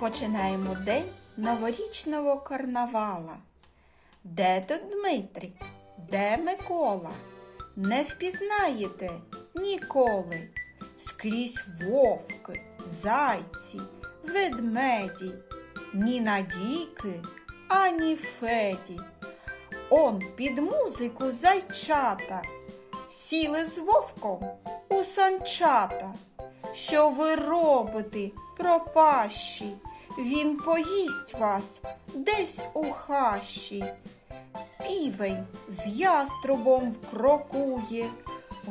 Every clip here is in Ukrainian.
Починаємо день новорічного карнавала. Де тут Дмитрик? Де Микола? Не впізнаєте ніколи. Скрізь вовки, зайці, ведмеді, ні надійки, ані феді. Он під музику зайчата, сіли з вовком у санчата що ви робите, пропащі? Він поїсть вас десь у хащі. Півень з яструбом вкрокує,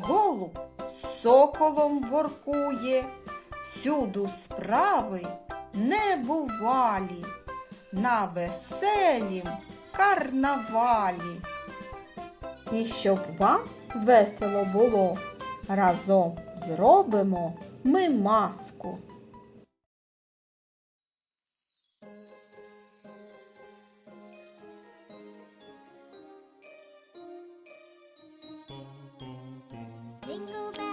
голуб з соколом воркує, всюду справи небувалі, на веселім карнавалі. І щоб вам весело було разом зробимо ми маску. Jingle bell.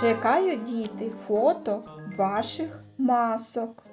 Чекаю діти фото ваших масок.